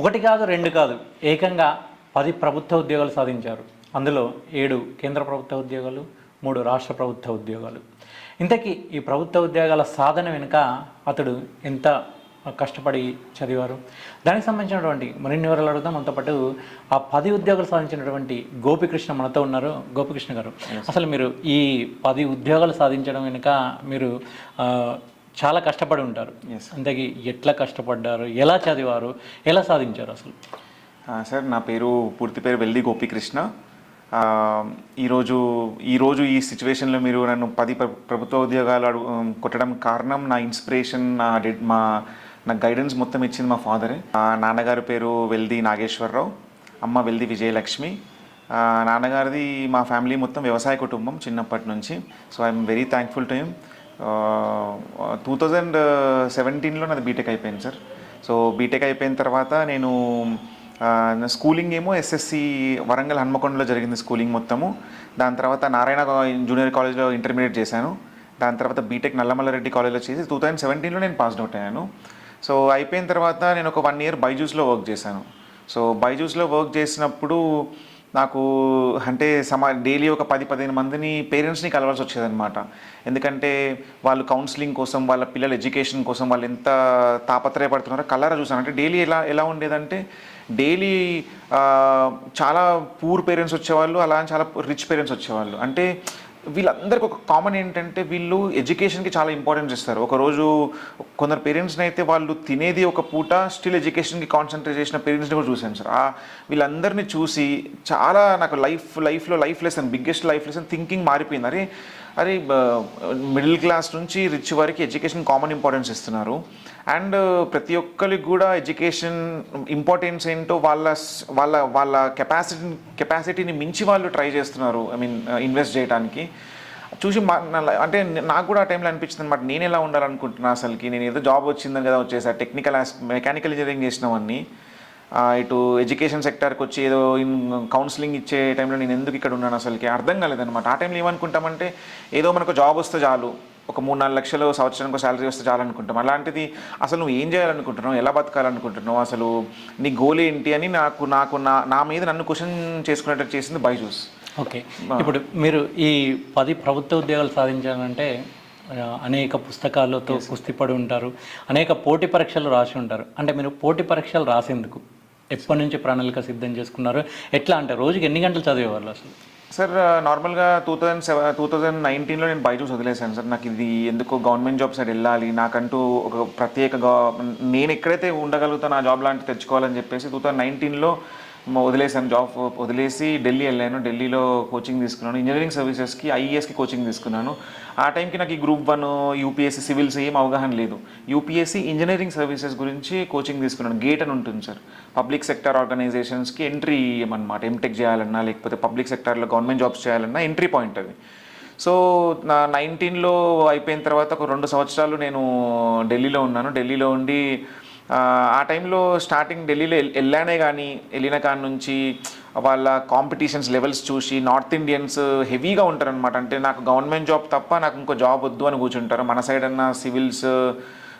ఒకటి కాదు రెండు కాదు. ఏకంగా పది ప్రభుత్వ ఉద్యోగాలు సాధించారు. అందులో ఏడు కేంద్ర ప్రభుత్వ ఉద్యోగాలు మూడు రాష్ట్ర ప్రభుత్వ ఉద్యోగాలు. ఇంతకీ ఈ ప్రభుత్వ ఉద్యోగాల సాధన వెనుక అతడు ఎంత కష్టపడి చదివారు? దానికి సంబంధించినటువంటి మరిన్ని వివరాలు అడుగుదాం. మనతో పాటు ఆ పది ఉద్యోగాలు సాధించినటువంటి గోపికృష్ణ మనతో ఉన్నారు. గోపికృష్ణ గారు అసలు మీరు ఈ పది ఉద్యోగాలు సాధించడం వెనుక మీరు చాలా కష్టపడి ఉంటారు. అంతకి ఎట్లా కష్టపడ్డారు? ఎలా చదివారు? ఎలా సాధించారు అసలు? సార్ నా పేరు పూర్తి పేరు వెల్ది గోపీకృష్ణ. ఈరోజు ఈరోజు ఈ సిచ్యువేషన్లో మీరు నన్ను పది ప్ర- ప్రభుత్వ ఉద్యోగాలు అడుగు కొట్టడం కారణం నా ఇన్స్పిరేషన్ నా డెడ్ మా నా గైడెన్స్ మొత్తం ఇచ్చింది మా ఫాదరే. నాన్నగారి పేరు వెల్ది నాగేశ్వరరావు అమ్మ వెల్ది విజయలక్ష్మి. నాన్నగారిది మా ఫ్యామిలీ మొత్తం వ్యవసాయ కుటుంబం చిన్నప్పటి నుంచి. So I'm very thankful to him. Two thousand సెవెంటీన్లో నాది బీటెక్ అయిపోయింది సార్. సో బీటెక్ అయిపోయిన తర్వాత నేను స్కూలింగ్ ఏమో ఎస్ఎస్సి వరంగల్ హన్మకొండలో జరిగింది స్కూలింగ్ మొత్తము. దాని తర్వాత నారాయణ జూనియర్ కాలేజ్లో ఇంటర్మీడియట్ చేశాను. దాని తర్వాత బీటెక్ నల్లమల్లారెడ్డి కాలేజ్లో చేసి టూ థౌజండ్ సెవెంటీన్లో నేను పాస్డ్ అవుట్ అయ్యాను. సో అయిపోయిన తర్వాత నేను ఒక వన్ ఇయర్ బైజూస్లో వర్క్ చేశాను. సో బైజూస్లో వర్క్ చేసినప్పుడు నాకు అంటే సమా డైలీ ఒక పది పదిహేను మందిని పేరెంట్స్ని కలవాల్సి వచ్చేదనమాట ఎందుకంటే వాళ్ళు కౌన్సిలింగ్ కోసం వాళ్ళ పిల్లల ఎడ్యుకేషన్ కోసం వాళ్ళు ఎంత తాపత్రయపడుతున్నారో కలరా చూసాను అంటే డైలీ ఎలా ఎలా ఉండేదంటే డైలీ చాలా పూర్ పేరెంట్స్ వచ్చేవాళ్ళు అలా చాలా రిచ్ పేరెంట్స్ వచ్చేవాళ్ళు. అంటే వీళ్ళందరికీ ఒక కామన్ ఏంటంటే వీళ్ళు ఎడ్యుకేషన్కి చాలా ఇంపార్టెన్స్ ఇస్తారు. ఒకరోజు కొందరు పేరెంట్స్ని అయితే వాళ్ళు తినేది ఒక పూట స్టిల్ ఎడ్యుకేషన్కి కాన్సన్ట్రేట్ చేసిన పేరెంట్స్ని కూడా చూశాను సార్. ఆ వీళ్ళందరినీ చూసి చాలా నాకు లైఫ్ లైఫ్లో life lesson biggest life lesson thinking మారిపోయింది. అరే అరే మిడిల్ క్లాస్ నుంచి రిచ్ వరకు ఎడ్యుకేషన్ కామన్ ఇంపార్టెన్స్ ఇస్తున్నారు. అండ్ ప్రతి ఒక్కరికి కూడా ఎడ్యుకేషన్ ఇంపార్టెన్స్ ఏంటో వాళ్ళ వాళ్ళ వాళ్ళ కెపాసిటీ కెపాసిటీని మించి వాళ్ళు ట్రై చేస్తున్నారు. ఐ మీన్ ఇన్వెస్ట్ చేయడానికి చూసి మా అంటే నాకు కూడా ఆ టైంలో అనిపించింది అనమాట నేను ఎలా ఉండాలనుకుంటున్నా అసలుకి? నేను ఏదో జాబ్ వచ్చిందని కదా వచ్చేసా టెక్నికల్ మెకానికల్ ఇంజనీరింగ్ చేసినవన్నీ ఇటు ఎడ్యుకేషన్ సెక్టర్కి వచ్చి ఏదో ఇన్ కౌన్సిలింగ్ ఇచ్చే టైంలో నేను ఎందుకు ఇక్కడ ఉన్నాను అసలుకి? అర్థం కాలేదన్నమాట. ఆ టైంలో ఏమనుకుంటామంటే ఏదో మనకు జాబ్ వస్తే చాలు. ఒక మూడు నాలుగు లక్షలు సంవత్సరానికి శాలరీ వస్తే చాలు అనుకుంటాం. అలాంటిది అసలు నువ్వు ఏం చేయాలనుకుంటున్నావు? ఎలా బతకాలనుకుంటున్నావు? అసలు నీ గోల్ ఏంటి అని నాకు నాకు నా నా మీద నన్ను క్వశ్చన్ చేసుకునేటట్టు చేసింది బైజూస్. ఓకే. ఇప్పుడు మీరు ఈ పది ప్రభుత్వ ఉద్యోగాలు సాధించాలంటే అనేక పుస్తకాలతో కుస్తీపడి ఉంటారు. అనేక పోటీ పరీక్షలు రాసి ఉంటారు. అంటే మీరు పోటీ పరీక్షలు రాసేందుకు? ఎప్పటి నుంచి ప్రణాళిక సిద్ధం చేసుకున్నారు? ఎట్లా అంటే రోజుకి ఎన్ని గంటలు చదివేవాళ్ళు అసలు? సార్ నార్మల్గా two thousand seven two thousand నైన్టీన్లో నేను బైజూస్ వదిలేసాను సార్. నాకు ఇది ఎందుకు గవర్నమెంట్ జాబ్ సైడ్ వెళ్ళాలి. నాకంటూ ఒక ప్రత్యేక నేను ఎక్కడైతే ఉండగలుగుతాను ఆ జాబ్ లాంటి తెచ్చుకోవాలని చెప్పేసి టూ థౌజండ్ నైన్టీన్లో వదిలేసాను జాబ్ వదిలేసి ఢిల్లీ వెళ్ళాను. ఢిల్లీలో కోచింగ్ తీసుకున్నాను. ఇంజనీరింగ్ సర్వీసెస్కి ఐఏఎస్కి కోచింగ్ తీసుకున్నాను. ఆ టైంకి నాకు ఈ గ్రూప్ వన్ యూపీఎస్సీ సివిల్స్ ఏం అవగాహన లేదు. యూపీఎస్సీ ఇంజనీరింగ్ సర్వీసెస్ గురించి కోచింగ్ తీసుకున్నాను. గేట్ అని ఉంటుంది సార్. పబ్లిక్ సెక్టర్ ఆర్గనైజేషన్స్కి ఎంట్రీ ఇవ్వమన్నమాట ఎంటెక్ చేయాలన్నా లేకపోతే పబ్లిక్ సెక్టర్లో గవర్నమెంట్ జాబ్స్ చేయాలన్నా ఎంట్రీ పాయింట్ అది. సో నా నైన్టీన్లో అయిపోయిన తర్వాత ఒక రెండు సంవత్సరాలు నేను ఢిల్లీలో ఉన్నాను. ఢిల్లీలో ఉండి ఆ, టైంలో స్టార్టింగ్ ఢిల్లీలో వెళ్ళానే కానీ వెళ్ళిన కాడి నుంచి వాళ్ళ కాంపిటీషన్స్ లెవెల్స్ చూసి నార్త్ ఇండియన్స్ హెవీగా ఉంటారనమాట అంటే నాకు గవర్నమెంట్ జాబ్ తప్ప నాకు ఇంకో జాబ్ వద్దు అని కూర్చుంటారు. మన సైడ్ అన్న సివిల్స్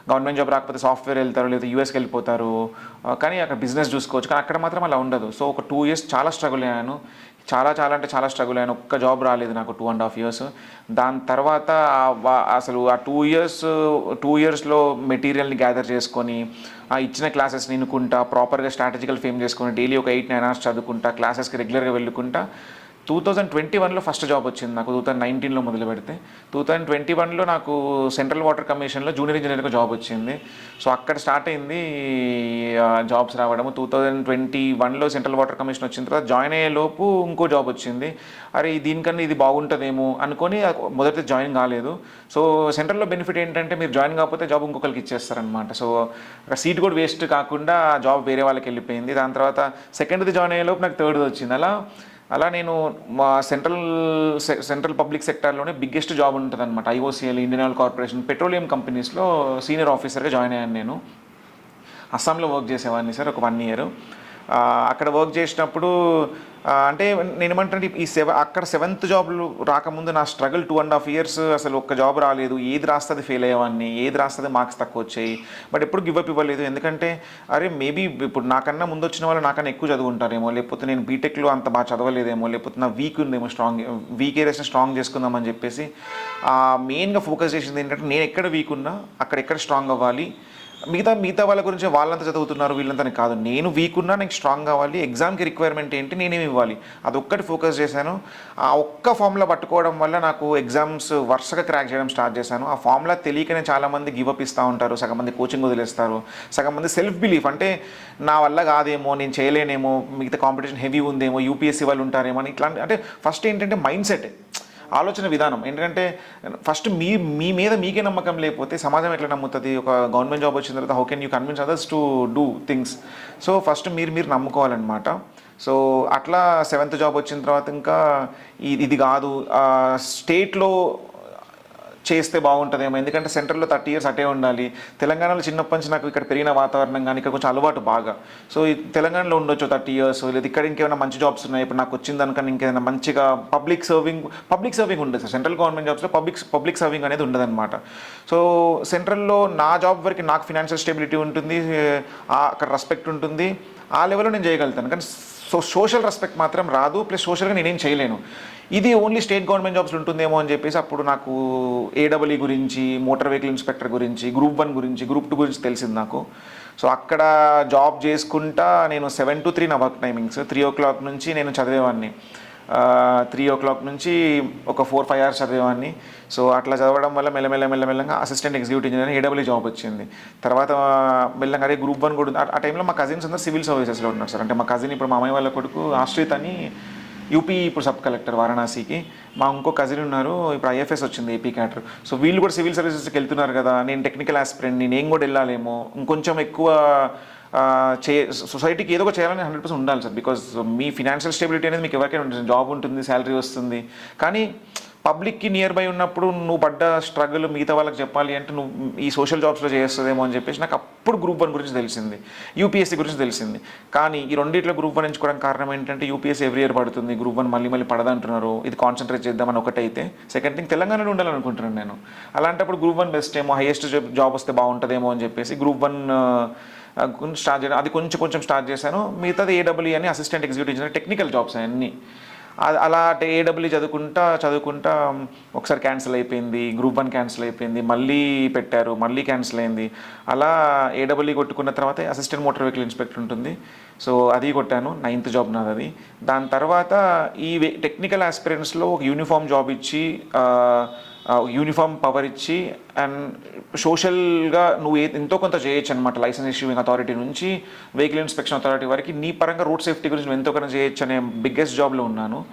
గవర్నమెంట్ జాబ్ రాకపోతే సాఫ్ట్వేర్ వెళ్తారు లేదా యూఎస్కి వెళ్ళిపోతారు. కానీ అక్కడ బిజినెస్ చూసుకోవచ్చు. కానీ అక్కడ మాత్రం అలా ఉండదు. సో ఒక టూ ఇయర్స్ చాలా స్ట్రగుల్ అయ్యాను. చాలా చాలా అంటే చాలా స్ట్రగుల్ అయ్యాను. ఒక్క జాబ్ రాలేదు నాకు టూ అండ్ హాఫ్ ఇయర్స్. దాని తర్వాత అసలు ఆ టూ ఇయర్స్ టూ ఇయర్స్లో మెటీరియల్ని గ్యాదర్ చేసుకొని ఆ ఇచ్చిన క్లాసెస్ నిన్నుకుంటా ప్రాపర్గా స్ట్రాటజికల్ ఫేమ్ చేసుకొని డైలీ ఒక ఎయిట్ నైన్ అవర్స్ చదువుకుంటా క్లాసెస్కి రెగ్యులర్గా వెళ్ళుకుంటా టూ థౌజండ్ ట్వంటీ వన్లో ఫస్ట్ జాబ్ వచ్చింది నాకు టూ థౌజండ్ నైన్టీన్లో మొదలు పెడితే. టూ థౌజండ్ ట్వంటీ వన్లో నాకు సెంట్రల్ వాటర్ కమిషన్లో జూనియర్ ఇంజనీర్గా జాబ్ వచ్చింది. సో అక్కడ స్టార్ట్ అయింది జాబ్స్ రావడము. టూ థౌజండ్ ట్వంటీ వన్లో సెంట్రల్ వాటర్ కమిషన్ వచ్చిన తర్వాత జాయిన్ అయ్యేలోపు ఇంకో జాబ్ వచ్చింది. అరే దీనికన్నా ఇది బాగుంటుందేమో అనుకొని మొదట జాయిన్ కాలేదు. సో సెంట్రల్లో బెనిఫిట్ ఏంటంటే మీరు జాయిన్ కాకపోతే జాబ్ ఇంకొకరికి ఇచ్చేస్తారనమాట సో సీట్ కూడా వేస్ట్ కాకుండా ఆ జాబ్ వేరే వాళ్ళకి వెళ్ళిపోయింది. దాని తర్వాత సెకండ్ది జాయిన్ అయ్యేలోపు నాకు థర్డ్ది వచ్చింది. అలా అలా నేను మా సెంట్రల్ సె- సెంట్రల్ పబ్లిక్ సెక్టార్లోనే బిగ్గెస్ట్ జాబ్ ఉంటుంది అనమాట IOCL Indian oil corporation petroleum కంపెనీస్లో సీనియర్ ఆఫీసర్గా జాయిన్ అయ్యాను నేను. అస్సాంలో వర్క్ చేసేవాడిని సార్ ఒక వన్ ఇయర్. అక్కడ వర్క్ చేసినప్పుడు అంటే నేను ఏమంటే ఈ సెవ అక్కడ సెవెంత్ జాబ్లు రాకముందు నా struggle two and half years అసలు ఒక్క జాబ్ రాలేదు. ఏది రాస్తుంది ఫెయిల్ అయ్యేవాడిని ఏది రాస్తుంది మార్క్స్ తక్కువ వచ్చాయి బట్ ఎప్పుడు గివ్ అప్ ఇవ్వలేదు. ఎందుకంటే అరే మేబీ ఇప్పుడు నాకన్నా ముందు వచ్చిన వాళ్ళు నాకన్నా ఎక్కువ చదువుకుంటారేమో లేకపోతే నేను బీటెక్లో అంత బాగా చదవలేదేమో లేకపోతే నా వీక్ ఉందేమో స్ట్రాంగ్ వీక్ ఏరియాస్ని స్ట్రాంగ్ చేసుకుందామని చెప్పేసి మెయిన్గా ఫోకస్ చేసింది ఏంటంటే నేను ఎక్కడ వీక్ ఉన్నా అక్కడ ఎక్కడ స్ట్రాంగ్ అవ్వాలి మిగతా మిగతా వాళ్ళ గురించి వాళ్ళంతా చదువుతున్నారు వీళ్ళంతా కాదు. నేను వీక్ ఉన్నా నాకు స్ట్రాంగ్ కావాలి. ఎగ్జామ్కి రిక్వైర్మెంట్ ఏంటి నేనేమి ఇవ్వాలి? అదొక్కటి ఫోకస్ చేశాను. ఆ ఒక్క ఫామ్లా పట్టుకోవడం వల్ల నాకు ఎగ్జామ్స్ వరుసగా క్రాక్ చేయడం స్టార్ట్ చేశాను. ఆ ఫామ్లా తెలియకనే చాలామంది గివప్ ఇస్తూ ఉంటారు సగం మంది కోచింగ్ వదిలేస్తారు సగం మంది సెల్ఫ్ బిలీఫ్ అంటే నా వల్ల కాదేమో నేను చేయలేనేమో మిగతా కాంపిటీషన్ హెవీ ఉందేమో యూపీఎస్సీ వాళ్ళు ఉంటారేమో అని ఇట్లాంటి అంటే ఫస్ట్ ఏంటంటే మైండ్ సెట్ ఆలోచన విధానం. ఎందుకంటే ఫస్ట్ మీ మీ మీద మీకే నమ్మకం లేకపోతే సమాజం ఎట్లా నమ్ముతుంది? ఒక గవర్నమెంట్ జాబ్ వచ్చిన తర్వాత how can you convince others to do things so first మీరు మీరు నమ్ముకోవాలన్నమాట. సో అట్లా సెవెంత్ జాబ్ వచ్చిన తర్వాత ఇంకా ఇది ఇది కాదు. స్టేట్లో చేస్తే బాగుంటుందేమో. ఎందుకంటే సెంట్రల్లో థర్టీ ఇయర్స్ అటే ఉండాలి. తెలంగాణలో చిన్నప్పటి నుంచి నాకు ఇక్కడ పెరిగిన వాతావరణం కానీ ఇక్కడ కొంచెం అలవాటు బాగా. సో ఈ తెలంగాణలో ఉండొచ్చు థర్టీ ఇయర్స్. లేదా ఇక్కడ ఇంకేమైనా మంచి జాబ్స్ ఉన్నాయి. ఇప్పుడు నాకు వచ్చింది అనుకని ఇంకేదైనా మంచిగా పబ్లిక్ సర్వింగ్ పబ్లిక్ సర్వింగ్ ఉండదు సార్. సెంట్రల్ గవర్నమెంట్ జాబ్స్లో పబ్లిక్ పబ్లిక్ సర్వింగ్ అనేది ఉండదన్నమాట. సో సెంట్రల్లో నా జాబ్ వరకు నాకు ఫినాన్షియల్ స్టెబిలిటీ ఉంటుంది. అక్కడ రెస్పెక్ట్ ఉంటుంది. ఆ లెవెల్లో నేను చేయగలుగుతాను. కానీ సో సోషల్ రెస్పెక్ట్ మాత్రం రాదు ప్లస్ సోషల్గా నేనేం చేయలేను. ఇది ఓన్లీ స్టేట్ గవర్నమెంట్ జాబ్స్ ఉంటుందేమో అని చెప్పేసి అప్పుడు నాకు ఏడబ్ల్యూ గురించి మోటార్ వెహికల్ ఇన్స్పెక్టర్ గురించి గ్రూప్ వన్ గురించి గ్రూప్ టూ గురించి తెలిసింది నాకు. సో అక్కడ జాబ్ చేసుకుంటా నేను సెవెన్ టు త్రీ నా work timings three o'clock నుంచి నేను చదివేవాడిని త్రీ ఓ క్లాక్ నుంచి ఒక ఫోర్ ఫైవ్ అవర్స్ చదివేవాడిని. సో అట్లా చదవడం వల్ల మెల్లమెల్ల మెల్లమెల్లగా assistant executive engineer AW job వచ్చింది. తర్వాత మెల్లగా అదే గ్రూప్ వన్ కూడా ఆ- టైంలో మా కజిన్స్ అందరూ సివిల్ సర్వీసెస్లో ఉన్నారు సార్. అంటే మా కజిన్ ఇప్పుడు మా అమ్మాయి వాళ్ళ కొడుకు ఆశ్రిత్ అని యూపీ ఇప్పుడు సబ్ కలెక్టర్ వారణాసికి. మా ఇంకో కజిన్ ఉన్నారు ఇప్పుడు ఐఎఫ్ఎస్ వచ్చింది ఏపీ క్యాటర్ సో వీళ్ళు కూడా సివిల్ సర్వీసెస్కి వెళ్తున్నారు కదా. నేను టెక్నికల్ ఆస్పిరెంట్ నేను కూడా వెళ్ళాలేమో. ఇంకొంచెం ఎక్కువ చే సొసైటీకి ఏదో ఒక చేయాలని హండ్రెడ్ పర్సెంట్ ఉండాలి సార్. బికాస్ మీ ఫినాన్షియల్ స్టెబిలిటీ అనేది మీకు ఎవరికైనా ఉంటుంది. జాబ్ ఉంటుంది శాలరీ వస్తుంది. కానీ పబ్లిక్కి నియర్ బై ఉన్నప్పుడు నువ్వు పడ్డ స్ట్రగుల్ మిగతా వాళ్ళకి చెప్పాలి అంటే నువ్వు ఈ సోషల్ జాబ్స్లో చేస్తుందేమో అని చెప్పేసి నాకు అప్పుడు గ్రూప్ వన్ గురించి తెలిసింది. యూపీఎస్సీ గురించి తెలిసింది. కానీ ఈ రెండిట్లో గ్రూప్ వన్ ఎంచుకోవడానికి కారణం ఏంటంటే యూపీఎస్సీ ఎవ్రీ ఇయర్ పడుతుంది. గ్రూప్ వన్ మళ్ళీ మళ్ళీ పడదంటున్నారు. ఇది కాన్సన్ట్రేట్ చేద్దామని ఒకటైతే. సెకండ్ థింగ్ తెలంగాణలో ఉండాలనుకుంటున్నాను నేను. అలాంటప్పుడు గ్రూప్ వన్ బెస్ట్ ఏమో హైయెస్ట్ జాబ్ వస్తే బాగుంటుందేమో అని చెప్పేసి గ్రూప్ వన్ స్టార్ట్ చేయడం అది కొంచెం కొంచెం స్టార్ట్ చేశాను. మిగతాది ఏడబ్ల్యూ అని assistant executive engineer technical jobs అన్నీ. అలా ఏడబ్ల్యూ చదువుకుంటా చదువుకుంటా ఒకసారి క్యాన్సిల్ అయిపోయింది గ్రూప్ వన్ క్యాన్సిల్ అయిపోయింది మళ్ళీ పెట్టారు మళ్ళీ క్యాన్సిల్ అయింది. అలా ఏడబ్ల్యూ కొట్టుకున్న తర్వాత అసిస్టెంట్ మోటార్ వెహికల్ ఇన్స్పెక్టర్ ఉంటుంది. సో అది కొట్టాను నైన్త్ జాబ్ నాది అది దాని తర్వాత ఈ టెక్నికల్ ఆస్పిరెంట్స్లో ఒక యూనిఫామ్ జాబ్ ఇచ్చి యూనిఫామ్ పవర్ ఇచ్చి అండ్ సోషల్గా నువ్వు ఏ- ఎంతో కొంత చేయొచ్చు అనమాట లైసెన్స్ ఇష్యూయింగ్ అథారిటీ నుంచి వెహికల్ ఇన్స్పెక్షన్ అథారిటీ వరకు. నీ పరంగా రోడ్ సేఫ్టీ గురించి నువ్వు ఎంతో కొంత చేయొచ్చు అనే బిగ్గెస్ట్ జాబ్లో ఉన్నాను.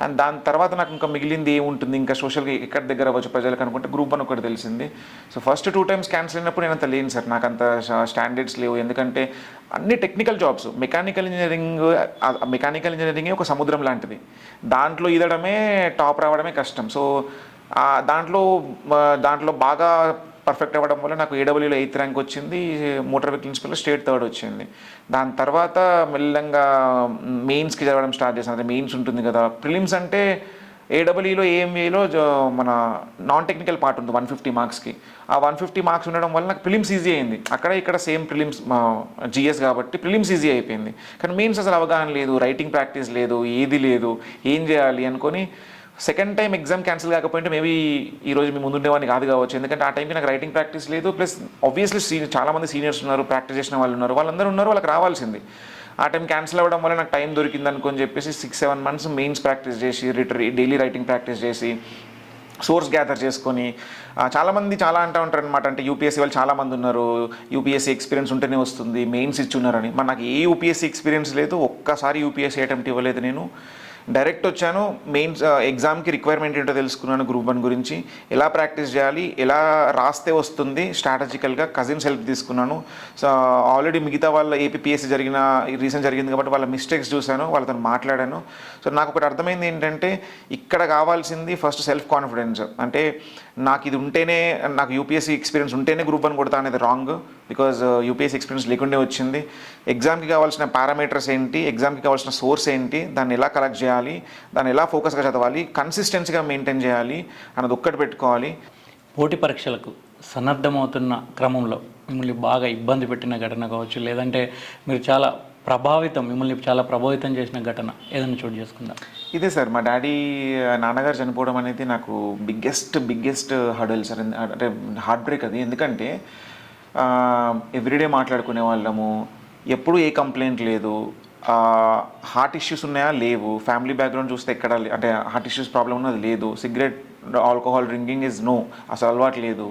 అండ్ దాని తర్వాత నాకు ఇంకా మిగిలింది ఏముంటుంది? ఇంకా సోషల్గా ఎక్కడ దగ్గర అవ్వచ్చు? ప్రజలకు అనుకుంటే గ్రూప్ వన్ ఒకటి తెలిసింది. So first two times cancel అయినప్పుడు నేను అంత లేను సార్. నాకు అంత స్టాండర్డ్స్ లేవు. ఎందుకంటే అన్ని technical jobs mechanical engineering mechanical ఇంజనీరింగే ఒక సముద్రం లాంటిది. దాంట్లో ఈదడమే టాప్ రావడమే కష్టం. సో దాంట్లో దాంట్లో బాగా పర్ఫెక్ట్ అవ్వడం వల్ల నాకు ఏడబ్ల్యూలో ఎయిత్ ర్యాంక్ వచ్చింది motor vehicle inspector state third వచ్చింది. దాని తర్వాత మెల్లంగా మెయిన్స్కి చదవడం స్టార్ట్ చేశాను. అదే మెయిన్స్ ఉంటుంది కదా. ప్రిలిమ్స్ అంటే ఏడబ్ల్యూలో ఏఎంఏలో మన నాన్ టెక్నికల్ పార్ట్ ఉంది వన్ ఫిఫ్టీ మార్క్స్కి ఆ వన్ ఫిఫ్టీ మార్క్స్ ఉండడం వల్ల నాకు ప్రిలిమ్స్ ఈజీ అయింది. అక్కడ ఇక్కడ సేమ్ ప్రిలిమ్స్ జిఎస్ కాబట్టి ప్రిలిమ్స్ ఈజీ అయిపోయింది. కానీ మెయిన్స్ అసలు అవగాహన లేదు రైటింగ్ ప్రాక్టీస్ లేదు ఏది లేదు ఏం చేయాలి అనుకొని సెకండ్ టైం ఎగ్జామ్ క్యాన్సిల్ కాకపోయింటే మేబీ ఈ రోజు మీ ముందుండేవాడిని కాదు కావచ్చు. ఎందుకంటే ఆ టైంకి నాకు రైటింగ్ ప్రాక్టీస్ లేదు. ప్లస్ ఆబ్వియస్లీ సీనియర్ చాలా మంది సీనియర్స్ ఉన్నారు ప్రాక్టీస్ చేసిన వాళ్ళు ఉన్నారు. వాళ్ళందరూ ఉన్నారు వాళ్ళకి రావాల్సింది. ఆ టైం క్యాన్సిల్ అవ్వడం వల్ల నాకు టైం దొరికింది అనుకొని చెప్పేసి six seven months mains practice చేసి రిటరీ డైలీ రైటింగ్ ప్రాక్టీస్ చేసి సోర్స్ గ్యాదర్ చేసుకొని చాలామంది చాలా అంటూ ఉంటారు అనమాట అంటే యూపీఎస్సీ వాళ్ళు చాలామంది ఉన్నారు. యూపీఎస్సీ ఎక్స్పీరియన్స్ ఉంటేనే వస్తుంది. మెయిన్స్ ఇచ్చున్నారని మరి నాకు ఏ యూపీఎస్సీ ఎక్స్పీరియన్స్ లేదు. ఒక్కసారి యూపీఎస్సీ అటెంప్ట్ ఇవ్వలేదు నేను. డైరెక్ట్ వచ్చాను మెయిన్స్ ఎగ్జామ్కి రిక్వైర్మెంట్ ఏంటో తెలుసుకున్నాను గ్రూప్ వన్ గురించి. ఎలా ప్రాక్టీస్ చేయాలి ఎలా రాస్తే వస్తుంది స్ట్రాటజికల్గా కజిన్స్ హెల్ప్ తీసుకున్నాను. సో ఆల్రెడీ మిగతా వాళ్ళ ఏపీఎస్సీ జరిగిన రీసెంట్ జరిగింది కాబట్టి వాళ్ళ మిస్టేక్స్ చూశాను వాళ్ళతో మాట్లాడాను. సో నాకు ఒకటి అర్థమైంది ఏంటంటే ఇక్కడ కావాల్సింది ఫస్ట్ సెల్ఫ్ కాన్ఫిడెన్స్. అంటే నాకు ఇది ఉంటేనే నాకు యూపీఎస్సీ ఎక్స్పీరియన్స్ ఉంటేనే గ్రూప్ వన్ కొడతా అనేది రాంగ్ బికాజ్ యూపీఎస్సీ ఎక్స్పీరియన్స్ లేకుండే వచ్చింది. ఎగ్జామ్కి కావాల్సిన పారామీటర్స్ ఏంటి? ఎగ్జామ్కి కావాల్సిన సోర్స్ ఏంటి? దాన్ని ఎలా కలెక్ట్ చేయాలి? దాన్ని ఎలా ఫోకస్గా చదవాలి? కన్సిస్టెన్సీగా మెయింటైన్ చేయాలి? అన్నది ఒక్కటి పెట్టుకోవాలి. పోటీ పరీక్షలకు సన్నద్ధమవుతున్న క్రమంలో మిమ్మల్ని బాగా ఇబ్బంది పెట్టిన ఘటన కావచ్చు లేదంటే మీరు చాలా ప్రభావితం మిమ్మల్ని చాలా ప్రభావితం చేసిన ఘటన ఏదైనా చోటు చేసుకుందాం? ఇదే సార్ మా డాడీ నాన్నగారు చనిపోవడం అనేది నాకు బిగ్గెస్ట్ బిగ్గెస్ట్ హడల్ సార్ అంటే హార్ట్ బ్రేక్ అది. ఎందుకంటే ఎవ్రీడే మాట్లాడుకునే వాళ్ళము ఎప్పుడు ఏ కంప్లైంట్ లేదు. హార్ట్ ఇష్యూస్ ఉన్నాయా? లేవు. ఫ్యామిలీ బ్యాక్గ్రౌండ్ చూస్తే ఎక్కడ అంటే హార్ట్ ఇష్యూస్ ప్రాబ్లం ఉన్నది లేదు. Cigarette alcohol drinking is no అసలు అలవాటు లేదు.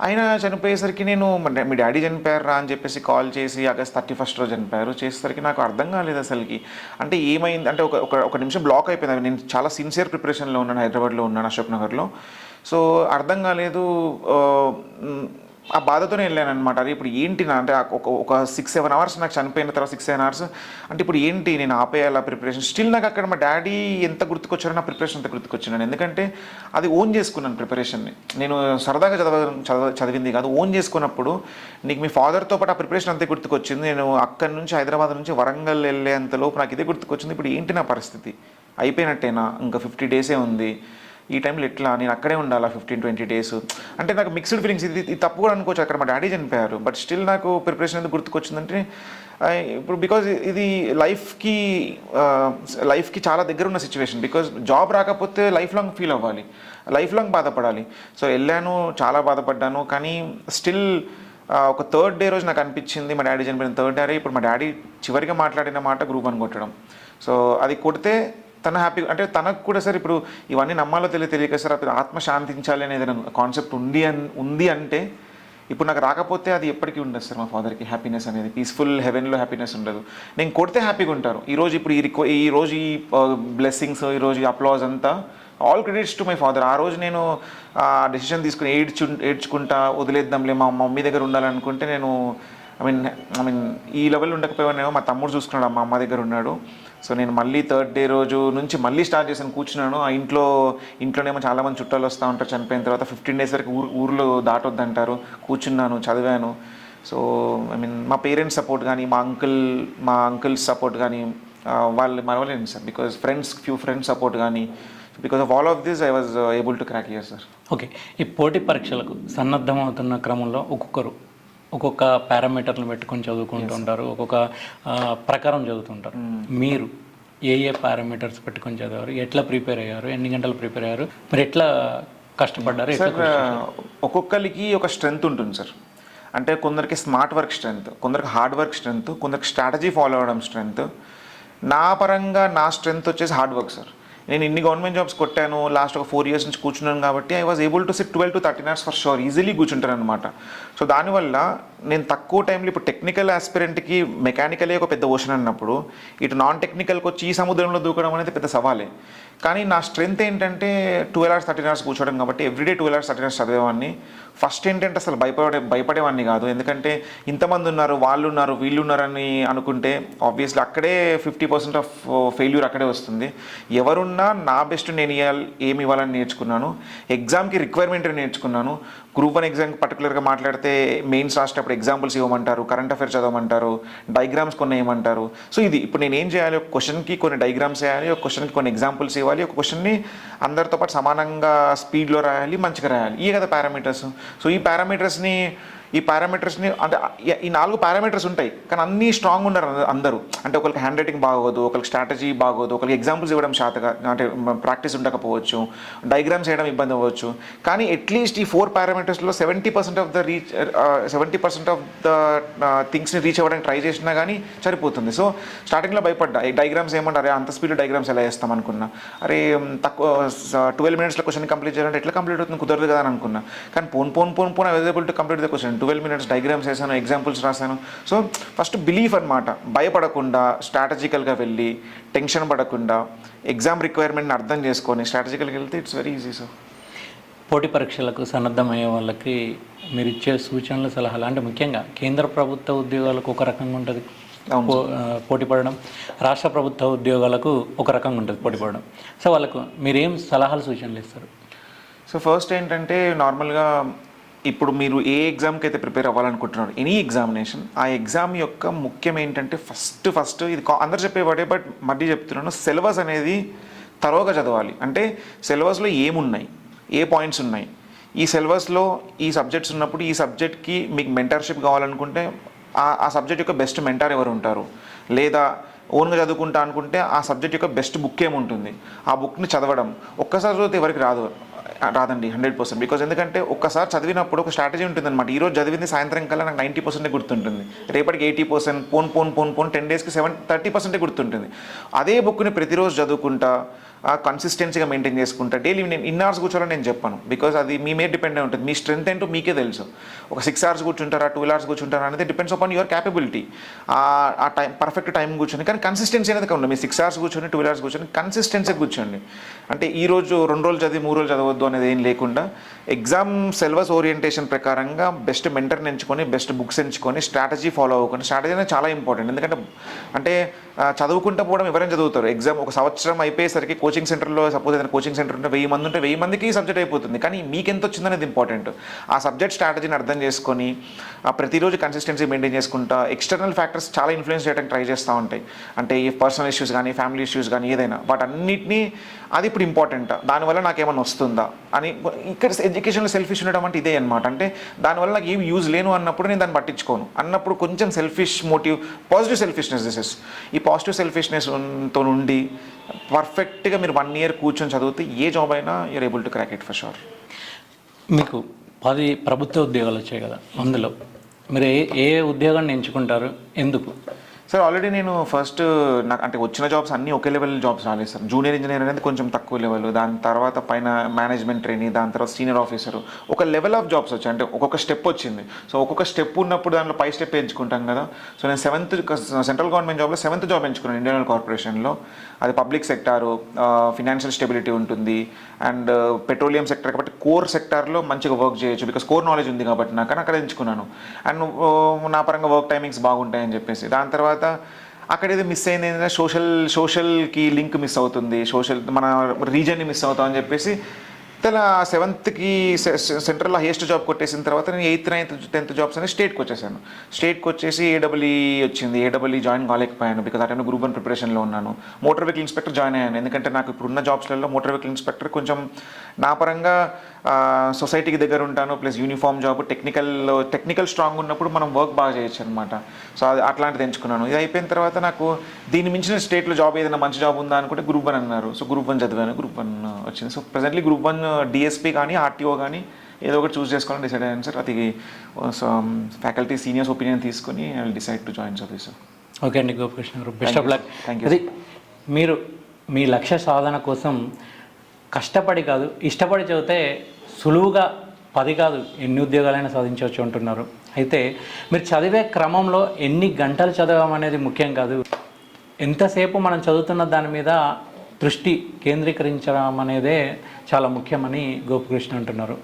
ఆయన చనిపోయేసరికి నేను మీ డాడీ చనిపోయారా అని చెప్పేసి కాల్ చేసి ఆగస్ట్ థర్టీ ఫస్ట్ రోజు చనిపోయారు. చేసేసరికి నాకు అర్థం కాలేదు అసలుకి. అంటే ఏమైంది అంటే ఒక ఒక ఒక నిమిషం బ్లాక్ అయిపోయింది. నేను చాలా సిన్సియర్ ప్రిపరేషన్లో ఉన్నాను హైదరాబాద్లో ఉన్నాను అశోక్ నగర్లో. సో అర్థం కాలేదు ఆ, బాధతోనే వెళ్ళాను అనమాట అది ఇప్పుడు ఏంటి నా అంటే ఒక ఒక సిక్స్ సెవెన్ అవర్స్ నాకు చనిపోయిన తర్వాత సిక్స్ సెవెన్ అవర్స్ అంటే ఇప్పుడు ఏంటి నేను ఆపేయాలా ప్రిపరేషన్ స్టిల్ నాకు అక్కడ మా డాడీ ఎంత గుర్తుకొచ్చారో నా ప్రిపరేషన్ అంత గుర్తుకొచ్చాను ఎందుకంటే అది ఓన్ చేసుకున్నాను ప్రిపరేషన్ని నేను సరదాగా చదవ చదవ చదివింది కాదు ఓన్ చేసుకున్నప్పుడు నీకు మీ ఫాదర్తో పాటు ఆ ప్రిపరేషన్ అంతే గుర్తుకొచ్చింది. నేను అక్కడి నుంచి హైదరాబాద్ నుంచి వరంగల్ వెళ్ళేంతలోపు నాకు ఇదే గుర్తుకొచ్చింది. ఇప్పుడు ఏంటి నా పరిస్థితి? అయిపోయినట్టేనా? ఇంకా ఫిఫ్టీ డేసే ఉంది. ఈ టైంలో ఎట్లా? నేను అక్కడే ఉండాలా ఫిఫ్టీన్ ట్వంటీ డేస్ అంటే నాకు మిక్స్డ్ ఫీలింగ్స్ ఇది ఇది తప్పు కూడా అనుకోవచ్చు అక్కడ మా డాడీ చనిపోయారు. బట్ స్టిల్ నాకు ప్రిపరేషన్ ఎందుకు గుర్తుకొచ్చిందంటే ఇప్పుడు బికాజ్ ఇది లైఫ్కి లైఫ్కి చాలా దగ్గర ఉన్న సిచ్యువేషన్ బికాజ్ జాబ్ రాకపోతే లైఫ్ లాంగ్ ఫీల్ అవ్వాలి. లైఫ్ లాంగ్ బాధపడాలి. సో వెళ్ళాను చాలా బాధపడ్డాను. కానీ స్టిల్ ఒక థర్డ్ డే రోజు నాకు అనిపించింది మా డాడీ చనిపోయిన థర్డ్ డే ఇప్పుడు మా డాడీ చివరిగా మాట్లాడిన మాట గ్రూప్ అని కొట్టడం. సో అది కొడితే తన హ్యాపీ అంటే తనకు కూడా సార్ ఇప్పుడు ఇవన్నీ నమ్మాలో తెలియ తెలియక సార్ అప్పుడు ఆత్మ శాంతించాలి అనేది కాన్సెప్ట్ ఉంది అని ఉంది అంటే ఇప్పుడు నాకు రాకపోతే అది ఎప్పటికీ ఉండదు సార్ మా ఫాదర్కి. హ్యాపీనెస్ అనేది పీస్ఫుల్ హెవెన్లో హ్యాపీనెస్ ఉండదు. నేను కొడితే హ్యాపీగా ఉంటారు. ఈరోజు ఇప్పుడు ఈ రిక్వ ఈ రోజు ఈ బ్లెస్సింగ్స్ ఈరోజు ఈ అప్లాజ్ అంతా all credits to my father ఆ రోజు నేను ఆ డెసిషన్ తీసుకుని ఏడ్చు ఏడ్చుకుంటా వదిలేద్దాంలే మా మమ్మీ దగ్గర ఉండాలనుకుంటే నేను ఐ మీన్ ఐ మీన్ ఈ లెవెల్ ఉండకపోయానేమో మా తమ్ముడు చూసుకున్నాడు మా అమ్మ దగ్గర ఉన్నాడు. సో నేను మళ్ళీ థర్డ్ డే రోజు నుంచి మళ్ళీ స్టార్ట్ చేశాను కూర్చున్నాను. ఆ ఇంట్లో ఇంట్లోనేమో చాలామంది చుట్టాలు వస్తూ ఉంటారు చనిపోయిన తర్వాత ఫిఫ్టీన్ డేస్ వరకు ఊరు ఊర్లో దాటొద్దంటారు. కూర్చున్నాను చదివాను. సో ఐ మీన్ మా పేరెంట్స్ సపోర్ట్ కానీ మా అంకుల్ మా అంకుల్స్ సపోర్ట్ కానీ వాళ్ళు మరవలేను sir. Because friends few friends support కానీ because of all of this I was able to crack year sir okay ఈ పోటీ పరీక్షలకు సన్నద్ధమవుతున్న క్రమంలో ఒక్కొక్కరు ఒక్కొక్క పారామీటర్లు పెట్టుకొని చదువుకుంటూ ఉంటారు. ఒక్కొక్క ప్రకారం చదువుతుంటారు. మీరు ఏ ఏ పారామీటర్స్ పెట్టుకొని చదివారు? ఎట్లా ప్రిపేర్ అయ్యారు? ఎన్ని గంటలు ప్రిపేర్ అయ్యారు? మీరు ఎట్లా కష్టపడ్డారు? ఒక్కొక్కరికి ఒక స్ట్రెంగ్త్ ఉంటుంది సార్ అంటే కొందరికి స్మార్ట్ వర్క్ స్ట్రెంగ్త్ కొందరికి హార్డ్ వర్క్ స్ట్రెంగ్త్ కొందరికి స్ట్రాటజీ ఫాలో అవ్వడం స్ట్రెంగ్త్. నా పరంగా నా స్ట్రెంగ్త్ వచ్చేసి హార్డ్ వర్క్ సార్ నేను ఇన్ని గవర్నమెంట్ జాబ్స్ కొట్టాను లాస్ట్ ఒక ఫోర్ ఇయర్స్ నుంచి కూర్చున్నాను కాబట్టి I was able to sit twelve to thirteen hours for sure easily కూర్చుంటాను అనమాట సో దానివల్ల నేను తక్కువ టైంలో ఇప్పుడు టెక్నికల్ ఆస్పిరెంట్కి మెకానికలే ఒక పెద్ద ఓషన్ అన్నప్పుడు ఇటు నాన్ టెక్నికల్కి వచ్చి ఈ సముద్రంలో దూకడం అనేది పెద్ద సవాలే. కానీ నా స్ట్రెంత్ ఏంటంటే ట్వెల్వ్ అవర్స్ థర్టీన్ అవర్స్ కూర్చోవడం కాబట్టి everyday twelve hours thirteen hours చదివేవాడిని first ఏంటంటే అసలు భయపడే భయపడేవాడిని కాదు. ఎందుకంటే ఇంతమంది ఉన్నారు వాళ్ళు ఉన్నారు వీళ్ళు ఉన్నారని అనుకుంటే ఆబ్వియస్లీ అక్కడే ఫిఫ్టీ పర్సెంట్ ఆఫ్ ఫెయిల్యూర్ అక్కడే వస్తుంది. ఎవరున్న నా బెస్ట్ నేను ఇవ్వాలి ఏమి ఇవ్వాలని నేర్చుకున్నాను. ఎగ్జామ్కి రిక్వైర్మెంట్ నేర్చుకున్నాను. గ్రూప్ వన్ ఎగ్జామ్ పర్టికులర్గా మాట్లాడితే మెయిన్స్ రాసేటప్పుడు ఎగ్జాంపుల్స్ ఇవ్వమంటారు కరెంట్ అఫైర్స్ చదవమంటారు డైగ్రామ్స్ కొన్ని వేయమంటారు సో ఇది ఇప్పుడు నేను ఏం చేయాలి? ఒక క్వశ్చన్కి కొన్ని డైగ్రామ్స్ వేయాలి ఒక క్వశ్చన్కి కొన్ని ఎగ్జాంపుల్స్ ఇవ్వాలి ఒక క్వశ్చన్ని అందరితో పాటు సమానంగా స్పీడ్లో రాయాలి మంచిగా రాయాలి. ఇవే కదా పారామీటర్స్ సో ఈ పారామీటర్స్ని ఈ పారామీటర్స్ని అంటే ఈ- నాలుగు పారామీటర్స్ ఉంటాయి కానీ అన్నీ స్ట్రాంగ్ ఉండరు అందరూ. అంటే ఒకరికి హ్యాండ్ రైటింగ్ బాగోదు ఒకరికి స్ట్రాటజీ బాగోదు ఒకరికి ఎగ్జాంపుల్స్ ఇవ్వడం శాతగా అంటే ప్రాక్టీస్ ఉండకపోవచ్చు డైగ్రామ్స్ వేయడం ఇబ్బంది అవ్వచ్చు. కానీ అట్లీస్ట్ ఈ four పారామీటర్స్లో seventy percent of the reach seventy percent of the థింగ్స్ని reach అవ్వడానికి ట్రై చేసినా కానీ సరిపోతుంది. సో స్టార్టింగ్లో భయపడ్డా. ఈ డైగ్రామ్స్ ఏమంటారు? అరే అంత స్పీడ్ డైగ్రామ్స్ ఎలా వేస్తాం అనుకున్నా. అరే తక్కువ ట్వెల్వ్ మినిట్స్లో క్వశ్చన్ కంప్లీట్ చేయాలంటే ఎట్లా కంప్లీట్ అవుతుంది? కుదరదు కదా అని అనుకున్నా. కానీ పోన్ పోన్ పోన్ phone available to complete the question twelve minutes diagrams వేసాను ఎగ్జాంపుల్స్ రాశాను. సో ఫస్ట్ బిలీఫ్ అనమాట భయపడకుండా స్ట్రాటజికల్గా వెళ్ళి టెన్షన్ పడకుండా ఎగ్జామ్ రిక్వైర్మెంట్ని అర్థం చేసుకొని స్ట్రాటజికల్గా వెళ్తే ఇట్స్ వెరీ ఈజీ సో పోటీ పరీక్షలకు సన్నద్ధమయ్యే వాళ్ళకి మీరు ఇచ్చే సూచనలు సలహాలు అంటే ముఖ్యంగా కేంద్ర ప్రభుత్వ ఉద్యోగాలకు ఒక రకంగా ఉంటుంది పోటీ పడడం. రాష్ట్ర ప్రభుత్వ ఉద్యోగాలకు ఒక రకంగా ఉంటుంది పోటీ పడడం. సో వాళ్ళకు మీరేం సలహాలు సూచనలు ఇస్తారు? సో ఫస్ట్ ఏంటంటే నార్మల్గా ఇప్పుడు మీరు ఏ ఎగ్జామ్కి అయితే ప్రిపేర్ అవ్వాలనుకుంటున్నారు ఎనీ ఎగ్జామినేషన్ ఆ ఎగ్జామ్ యొక్క ముఖ్యం ఏంటంటే ఫస్ట్ ఫస్ట్ ఇది కా- అందరు చెప్పేవాడే బట్ మళ్ళీ చెప్తున్నాను సిలబస్ అనేది తరోగా చదవాలి. అంటే సిలబస్లో ఏమున్నాయి? ఏ పాయింట్స్ ఉన్నాయి? ఈ సిలబస్లో ఈ సబ్జెక్ట్స్ ఉన్నప్పుడు ఈ సబ్జెక్ట్కి మీకు మెంటర్షిప్ కావాలనుకుంటే ఆ ఆ సబ్జెక్ట్ యొక్క బెస్ట్ మెంటార్ ఎవరు ఉంటారు? లేదా ఓన్గా చదువుకుంటా అనుకుంటే ఆ సబ్జెక్ట్ యొక్క బెస్ట్ బుక్ ఏముంటుంది? ఆ బుక్ని చదవడం ఒక్కసారి చదివితే ఎవరికి రాదు? రాదండి హండ్రెడ్ పర్సెంట్. బికాజ్ ఎందుకంటే ఒక్కసారి చదివినప్పుడు ఒక స్ట్రాటజీ ఉంటుంది అనమాట ఈరోజు చదివింది సాయంత్రం కల్లా నాకు నైంటీ పర్సెంటే గుర్తుంటుంది. రేపటికి ఎయిటీ పర్సెంట్ పోన్ పోన్ పోన్ పోన్ టెన్ డేస్కి సెవెన్ థర్టీ పర్సెంటే గుర్తుంటుంది. అదే బుక్ని ప్రతిరోజు చదువుకుంటా కన్సిస్టెన్సీగా మెయింటైన్ చేసుకుంటా. డైలీ నేను ఇన్ అవర్స్ కూర్చోవాలని నేను చెప్పాను. బికాజ్ అది మీ మీద డిపెండ్ అయి ఉంటుంది. మీ స్ట్రెంత్ ఏంటో మీకే తెలుసు. ఒక సిక్స్ అవర్స్ కూర్చుంటారా టూ అవర్స్ కూర్చుంటారా అనేది డిపెండ్స్ అపాన్ యువర్ క్యాపబిలిటీ ఆ టైం పర్ఫెక్ట్ టైం కూర్చొని కానీ కన్సిస్టెన్సీ అనేది ఉండాలి మీ సిక్స్ అవర్స్ కూర్చొని టూ అవర్స్ కూర్చొని కన్సిస్టెన్సీ కూర్చోండి. అంటే ఈ రోజు రెండు రోజులు చదివి మూడు రోజులు చదవద్దు అనేది ఏం లేకుండా ఎగ్జామ్ సిలబస్ ఓరియంటేషన్ ప్రకారంగా బెస్ట్ మెంటర్ని ఎంచుకొని బెస్ట్ బుక్స్ ఎంచుకొని స్ట్రాటజీ ఫాలో అవ్వకుండా స్ట్రాటజీ అనేది చాలా ఇంపార్టెంట్ ఎందుకంటే అంటే చదువుకుంటూ పోవడం ఎవరైనా చదువుతారు. ఎగ్జామ్ ఒక సంవత్సరం అయిపోయేసరికి కోచింగ్ సెంటర్లో సపోజ్ ఏదైనా కోచింగ్ సెంటర్ ఉంటే వెయ్యి మంది ఉంటే వెయ్యి మందికి ఈ సబ్జెక్ట్ అయిపోతుంది. కానీ మీకు ఎంత వచ్చిందనేది ఇంపార్టెంట్ ఆ సబ్జెక్ట్ స్ట్రాటజీని అర్థం చేసుకొని ఆ ప్రతిరోజు కన్సిస్టెన్సీ మెయింటైన్ చేసుకుంటా ఎక్స్టర్నల్ ఫ్యాక్టర్స్ చాలా ఇన్ఫ్లుయెన్స్ చేయడానికి ట్రై చేస్తూ ఉంటాయి. అంటే ఈ పర్సనల్ ఇష్యూస్ కానీ ఫ్యామిలీ ఇష్యూస్ కానీ ఏదైనా వాటన్నిటిని అది ఇప్పుడు ఇంపార్టెంట్ దానివల్ల నాకు ఏమైనా వస్తుందా? అని ఇక్కడ ఎడ్యుకేషన్లో సెల్ఫిష్ ఉండడం అంటే ఇదే అనమాట అంటే దానివల్ల నాకు ఏం యూజ్ లేను అన్నప్పుడు నేను దాన్ని పట్టించుకోను. అన్నప్పుడు కొంచెం selfish motive positive selfishness this is ఈ పాజిటివ్ సెల్ఫిష్నెస్తో నుండి పర్ఫెక్ట్గా మీరు వన్ ఇయర్ కూర్చొని చదివితే ఏ జాబ్ అయినా you're able to crack it for sure మీకు పది ప్రభుత్వ ఉద్యోగాలు వచ్చాయి కదా అందులో. మీరు ఏ ఏ ఉద్యోగాన్ని ఎంచుకుంటారు? ఎందుకు? సార్ ఆల్రెడీ నేను ఫస్ట్ నాకు అంటే వచ్చిన జాబ్స్ అన్నీ ఒకే లెవెల్ జాబ్స్ రాలేదు సార్ జూనియర్ ఇంజనీర్ అనేది కొంచెం తక్కువ లెవెల్ దాని తర్వాత పైన మేనేజ్మెంట్ ట్రైనింగ్ దాని తర్వాత సీనియర్ ఆఫీసర్ ఒక లెవెల్ ఆఫ్ జాబ్స్ వచ్చాయి. అంటే ఒక్కొక్క స్టెప్ వచ్చింది. సో ఒక్కొక్క స్టెప్ ఉన్నప్పుడు దాంట్లో పై స్టెప్ ఎంచుకుంటాం కదా. సో నేను సెవెంత్ సెంట్రల్ గవర్నమెంట్ జాబ్లో సెవెంత్ జాబ్ ఎంచుకున్నాను ఇండియన్ కార్పొరేషన్లో అది పబ్లిక్ సెక్టారు ఫినాన్షియల్ స్టెబిలిటీ ఉంటుంది. అండ్ పెట్రోలియం సెక్టర్ కాబట్టి కోర్ సెక్టార్లో మంచిగా వర్క్ చేయొచ్చు. బికాస్ కోర్ నాలెడ్జ్ ఉంది కాబట్టి నాకు అక్కడ ఎంచుకున్నాను. అండ్ నా పరంగా వర్క్ టైమింగ్స్ బాగుంటాయని చెప్పేసి. దాని తర్వాత తర్వాత అక్కడ ఏదో మిస్ అయింది ఏంటంటే సోషల్ సోషల్కి లింక్ మిస్ అవుతుంది. సోషల్ మన రీజన్ని మిస్ అవుతాం అని చెప్పేసి తెలా సెవెంత్కి సెంట్రల్లో హైయెస్ట్ జాబ్ కొట్టేసిన తర్వాత నేను ఎయిత్ నైన్త్ టెన్త్ జాబ్స్ అనేది స్టేట్కి వచ్చేసాను. స్టేట్కి వచ్చేసి ఏడబ్ల్యూ వచ్చింది. ఏడబ్ల్యూ జాయిన్ కాలేకపోయాను బికాజ్ ఆ టైంలో గ్రూప్ వన్ ప్రిపరేషన్లో ఉన్నాను. మోటార్ వెహికల్ ఇన్స్పెక్టర్ జాయిన్ అయ్యాను. ఎందుకంటే నాకు ఇప్పుడున్న జాబ్స్లలో మోటార్ వెహికల్ ఇన్స్పెక్టర్ కొంచెం నా పరంగా సొసైటీకి దగ్గర ఉంటాను plus uniform job technical technical strong ఉన్నప్పుడు మనం వర్క్ బాగా చేయొచ్చు అనమాట సో అది అట్లాంటిది ఎంచుకున్నాను. ఇది అయిపోయిన తర్వాత నాకు దీని మించిన స్టేట్లో జాబ్ ఏదైనా మంచి జాబ్ ఉందా అనుకుంటే గ్రూప్ వన్ అన్నారు. సో గ్రూప్ వన్ చదివాను గ్రూప్ వన్ వచ్చింది. So presently group one DSP కానీ ఆర్టీఓ కానీ ఏదో ఒకటి చూస్ చేసుకోవాలని డిసైడ్ అయ్యాను సార్ అది ఫ్యాకల్టీ సీనియర్స్ ఒపీనియన్ తీసుకొని I will decide to join service sir okay అండి. గోపకృష్ణ గారు బెస్ట్ ఆఫ్ లక్ అది మీరు మీ లక్ష్య సాధన కోసం కష్టపడి కాదు ఇష్టపడి చదివితే సులువుగా పది కాదు ఎన్ని ఉద్యోగాలైనా సాధించవచ్చు అంటున్నారు. అయితే మీరు చదివే క్రమంలో ఎన్ని గంటలు చదవమనేది ముఖ్యం కాదు. ఎంతసేపు మనం చదువుతున్న దాని మీద దృష్టి కేంద్రీకరించడం అనేదే చాలా ముఖ్యమని గోపకృష్ణ అంటున్నారు.